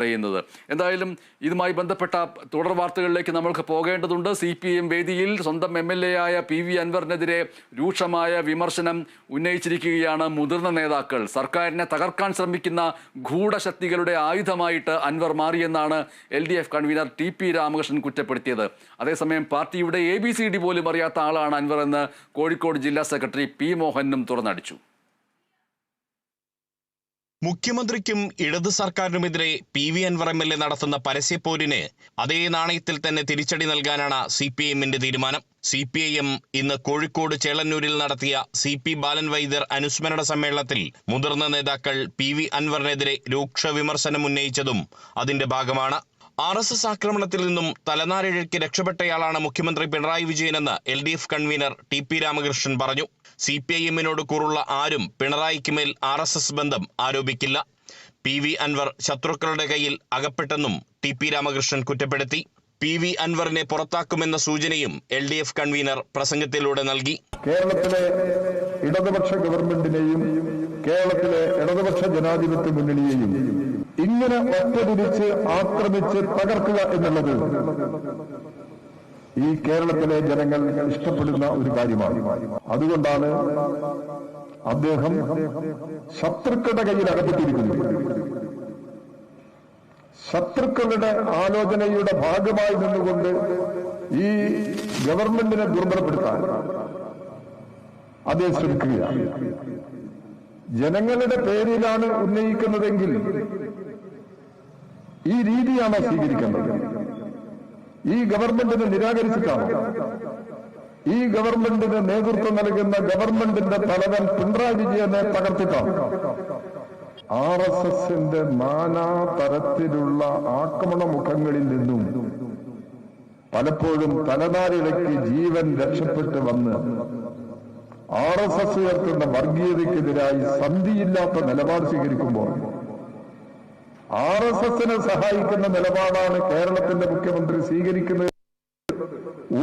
പറയുന്നത് എന്തായാലും ഇതുമായി ബന്ധപ്പെട്ട തുടർ വാർത്തകളിലേക്ക് നമ്മൾക്ക് പോകേണ്ടതുണ്ട്. സി പി എം വേദിയിൽ സ്വന്തം എം എൽ എ ആയ പി വി അൻവറിനെതിരെ രൂക്ഷമായ വിമർശനം ഉന്നയിച്ചിരിക്കുകയാണ് മുതിർന്ന നേതാക്കൾ. സർക്കാരിനെ തകർക്കാൻ ശ്രമിക്കുന്ന ഗൂഢശക്തികളുടെ ആയുധമായിട്ട് Anwar മാറിയെന്നാണ് L D F convener T P Ramakrishnan കുറ്റപ്പെടുത്തിയത്. അതേസമയം പാർട്ടിയുടെ എ ബി സി ഡി പോലും അറിയാത്ത ആളാണ് അൻവർ എന്ന് കോഴിക്കോട് ജില്ലാ സെക്രട്ടറി പി മോഹനും തുറന്നടിച്ചു. മുഖ്യമന്ത്രിക്കും ഇടത് സർക്കാരിനുമെതിരെ P V Anvar M L A നടത്തുന്ന പരസ്യപ്പോരിന് അതേ നാണയത്തിൽ തന്നെ തിരിച്ചടി നൽകാനാണ് സി പി എമ്മിന്റെ തീരുമാനം. സി പി ഐ എം ഇന്ന് കോഴിക്കോട് ചേളന്നൂരിൽ നടത്തിയ സി പി ബാലൻ വൈദ്യർ അനുസ്മരണ സമ്മേളനത്തിൽ മുതിർന്ന നേതാക്കൾ പി വി അൻവറിനെതിരെ രൂക്ഷ വിമർശനം ഉന്നയിച്ചതും അതിന്റെ ഭാഗമാണ്. ആർ എസ് എസ് ആക്രമണത്തിൽ നിന്നും തലനാരിഴയ്ക്ക് രക്ഷപ്പെട്ടയാളാണ് മുഖ്യമന്ത്രി Pinarayi വിജയനെന്ന് L D F convener T P Ramakrishnan പറഞ്ഞു. സി പി ഐ എമ്മിനോട് കൂറുള്ള ആരും പിണറായിക്ക് മേൽ ആർ എസ് എസ് ബന്ധം ആരോപിക്കില്ല. പി വി അൻവർ ശത്രുക്കളുടെ കയ്യിൽ അകപ്പെട്ടെന്നും ടി പി രാമകൃഷ്ണൻ കുറ്റപ്പെടുത്തി. പി വി അൻവറിനെ പുറത്താക്കുമെന്ന സൂചനയും എൽ ഡി എഫ് കൺവീനർ പ്രസംഗത്തിലൂടെ നൽകി. കേരളത്തിലെ ഇടതുപക്ഷ ഗവൺമെന്റിനെയും കേരളത്തിലെ ഇടതുപക്ഷ ജനാധിപത്യ മുന്നണിയെയും ഇങ്ങനെ ഒറ്റതിരിച്ച് ആക്രമിച്ച് തകർക്കുക എന്നുള്ളത് ഈ കേരളത്തിലെ ജനങ്ങൾ ഇഷ്ടപ്പെടുന്ന ഒരു കാര്യമാണ്. അതുകൊണ്ടാണ് അദ്ദേഹം ശത്രുക്കളുടെ കയ്യിൽ അകപ്പെട്ടിരിക്കുന്നത്. ശത്രുക്കളുടെ ആലോചനയുടെ ഭാഗമായി നിന്നുകൊണ്ട് ഈ ഗവൺമെന്റിനെ ദുർബലപ്പെടുത്താൻ അദ്ദേഹം ശ്രമിക്കുകയാണ്. ജനങ്ങളുടെ പേരിലാണ് ഉന്നയിക്കുന്നതെങ്കിൽ ഈ രീതിയാണ് സ്വീകരിക്കേണ്ടത് ഈ ഗവൺമെന്റിനെ നിരാകരിച്ചിട്ടാണ്. ഈ ഗവൺമെന്റിന് നേതൃത്വം നൽകുന്ന ഗവൺമെന്റിന്റെ തലവൻ പിണറായി വിജയനെ തകർത്തിട്ടാണ്. ആർ എസ് എസിന്റെ നാനാ തരത്തിലുള്ള ആക്രമണ മുഖങ്ങളിൽ നിന്നും പലപ്പോഴും തലനാരിഴയ്ക്ക് ജീവൻ രക്ഷപ്പെട്ട് വന്ന് ആർ എസ് എസ് ഉയർത്തുന്ന വർഗീയതയ്ക്കെതിരായി സന്ധിയില്ലാത്ത നിലപാട് സ്വീകരിക്കുമ്പോൾ ആർ എസ് എസിനെ സഹായിക്കുന്ന നിലപാടാണ് കേരളത്തിന്റെ മുഖ്യമന്ത്രി സ്വീകരിക്കുന്നത്.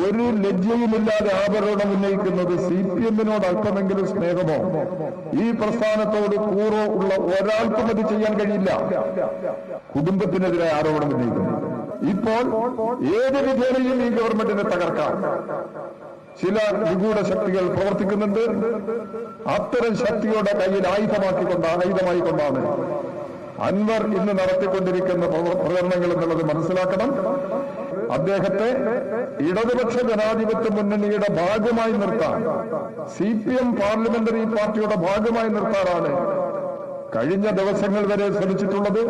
ഒരു ലജ്ജയുമില്ലാതെ ആഭരണം ഉന്നയിക്കുന്നത് സി പി എമ്മിനോട് അല്പമെങ്കിലും സ്നേഹമോ? ഈ പ്രസ്ഥാനത്തോട് കൂറോ ഉള്ള ഒരാൾക്കും അത് ചെയ്യാൻ കഴിയില്ല. കുടുംബത്തിനെതിരെ ആരോപണം ഉന്നയിക്കുന്നു. ഇപ്പോൾ ഏത് വിധേനയും ഈ ഗവൺമെന്റിനെ തകർക്കാം. ചില നിഗൂഢ ശക്തികൾ പ്രവർത്തിക്കുന്നുണ്ട്. അത്തരം ശക്തിയുടെ കയ്യിൽ ആയുധമാക്കിക്കൊണ്ട് ആയുധമായി കൊണ്ടാണ് അൻവർ ഇന്ന് നടത്തിക്കൊണ്ടിരിക്കുന്ന പ്രകടനങ്ങൾ എന്നുള്ളത് മനസ്സിലാക്കണം. അദ്ദേഹത്തെ ഇടതുപക്ഷ ജനാധിപത്യ മുന്നണിയുടെ ഭാഗമായി നിർത്താൻ സി പി എം പാർലമെന്ററി പാർട്ടിയുടെ ഭാഗമായി നിർത്താറാണ് കഴിഞ്ഞ ദിവസങ്ങൾ വരെ ശ്രമിച്ചിട്ടുള്ളത്.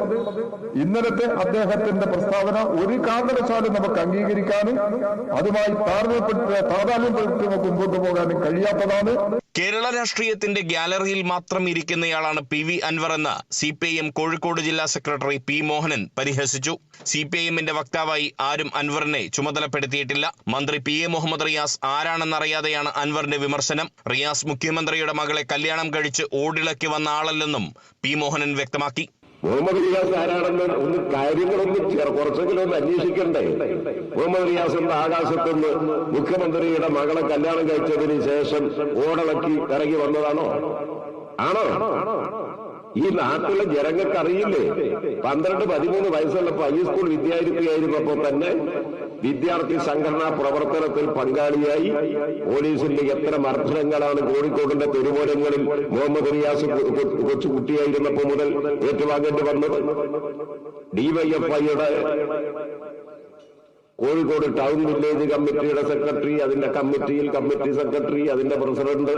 ഇന്നലത്തെ അദ്ദേഹത്തിന്റെ പ്രസ്താവന ഒരു കാരണവശാലും നമുക്ക് അംഗീകരിക്കാനും അതുമായി താരതമ്യപ്പെട്ട് നമുക്ക് മുമ്പോട്ട് പോകാനും കഴിയാത്തതാണ്. കേരള രാഷ്ട്രീയത്തിന്റെ ഗ്യാലറിയിൽ മാത്രം ഇരിക്കുന്നയാളാണ് പി വി അൻവർ എന്ന് C P I M Kozhikode ജില്ലാ സെക്രട്ടറി പി മോഹനൻ പരിഹസിച്ചു. സി പി ഐ എമ്മിന്റെ വക്താവായി ആരും അൻവറിനെ ചുമതലപ്പെടുത്തിയിട്ടില്ല. മന്ത്രി പി എ മുഹമ്മദ് റിയാസ് ആരാണെന്നറിയാതെയാണ് അൻവറിന്റെ വിമർശനം. റിയാസ് മുഖ്യമന്ത്രിയുടെ മകളെ കല്യാണം കഴിച്ച് ഓടിളക്കി വന്ന ആളല്ലെന്നും പി മോഹനൻ വ്യക്തമാക്കി. മുഹമ്മദ് റിയാസ് ആരാണെന്ന് ഒന്ന് കാര്യങ്ങളൊന്നും കുറച്ചെങ്കിലും ഒന്ന് അന്വേഷിക്കണ്ടേ? മുഹമ്മദ് റിയാസ് ആകാശത്തുനിന്ന് മുഖ്യമന്ത്രിയുടെ മകളെ കല്യാണം കഴിച്ചതിന് ശേഷം ഓടളക്കി ഇറങ്ങി വന്നതാണോ? ആണോ? ഈ നാട്ടിലെ ജനങ്ങൾക്ക് അറിയില്ലേ പന്ത്രണ്ട് പതിമൂന്ന് വയസ്സുള്ളപ്പോ ഹൈസ്കൂൾ വിദ്യാർത്ഥിയായിരുന്നപ്പോ തന്നെ വിദ്യാർത്ഥി സംഘടനാ പ്രവർത്തനത്തിൽ പങ്കാളിയായി പോലീസിന്റെ എത്ര മർദ്ദനങ്ങളാണ് കോഴിക്കോടിന്റെ തെരുവോരങ്ങളിൽ മുഹമ്മദ് റിയാസ് കൊച്ചുകുട്ടിയായിരുന്നപ്പോ മുതൽ ഏറ്റുവാങ്ങേണ്ടി വന്നത്? ഡിവൈഎഫ്ഐയുടെ കോഴിക്കോട് ടൗൺ വില്ലേജ് കമ്മിറ്റിയുടെ സെക്രട്ടറി അതിന്റെ കമ്മിറ്റിയിൽ കമ്മിറ്റി സെക്രട്ടറി അതിന്റെ പ്രസിഡന്റ്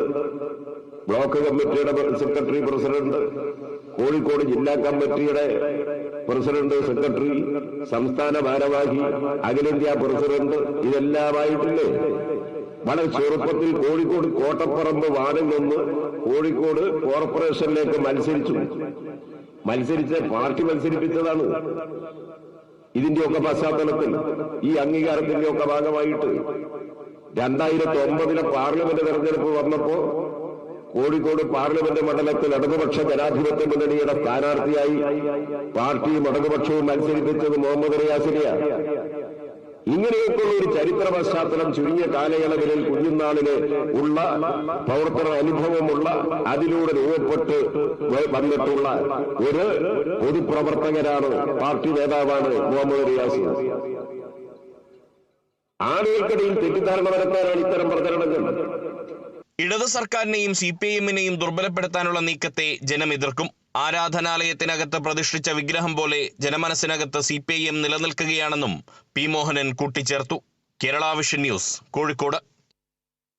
ബ്ലോക്ക് കമ്മിറ്റിയുടെ സെക്രട്ടറി പ്രസിഡന്റ് കോഴിക്കോട് ജില്ലാ കമ്മിറ്റിയുടെ പ്രസിഡന്റ് സെക്രട്ടറി സംസ്ഥാന ഭാരവാഹി അഖിലേന്ത്യാ പ്രസിഡന്റ് ഇതെല്ലാമായിട്ടില്ലേ? വളരെ ചെറുപ്പത്തിൽ കോഴിക്കോട് കോട്ടപ്പറമ്പ് വാർഡിൽ നിന്ന് കോഴിക്കോട് കോർപ്പറേഷനിലേക്ക് മത്സരിച്ചു. മത്സരിച്ച് പാർട്ടി മത്സരിപ്പിച്ചതാണ്. ഇതിന്റെയൊക്കെ പശ്ചാത്തലത്തിൽ ഈ അംഗീകാരത്തിന്റെ അംഗീകാരത്തിന്റെയൊക്കെ ഭാഗമായിട്ട് രണ്ടായിരത്തി ഒമ്പതിലെ പാർലമെന്റ് തെരഞ്ഞെടുപ്പ് വന്നപ്പോ കോഴിക്കോട് പാർലമെന്റ് മണ്ഡലത്തിൽ ഇടതുപക്ഷ ജനാധിപത്യ മുന്നണിയുടെ സ്ഥാനാർത്ഥിയായി പാർട്ടിയും ഇടതുപക്ഷവും മത്സരിപ്പിച്ചത് മുഹമ്മദ് റിയാസിനെയാണ് ഇങ്ങനെയൊക്കെയുള്ള ഒരു ചരിത്ര പശ്ചാത്തലം ചുരുങ്ങിയ കാലയളവിൽ കുഞ്ഞുനാളിൽ ഉള്ള പ്രവർത്തന അനുഭവമുള്ള അതിലൂടെ രൂപപ്പെട്ട് വന്നിട്ടുള്ള ഒരു പൊതുപ്രവർത്തകരാണ് പാർട്ടി നേതാവാണ് മുഹമ്മദ് റിയാസ്. ആളുകൾക്കിടയിൽ തെറ്റിദ്ധാരണ വരുത്താനാണ് ഇത്തരം പ്രചരണങ്ങൾ. ഇടത് സർക്കാരിനെയും സി പി എമ്മിനെയും ദുർബലപ്പെടുത്താനുള്ള നീക്കത്തെ ജനം എതിർക്കും. ആരാധനാലയത്തിനകത്ത് പ്രതിഷ്ഠിച്ച വിഗ്രഹം പോലെ ജനമനസ്സിനകത്ത് സി പി ഐ എം നിലനിൽക്കുകയാണെന്നും പി മോഹനൻ കൂട്ടിച്ചേർത്തു. Kerala vision news Kozhikode.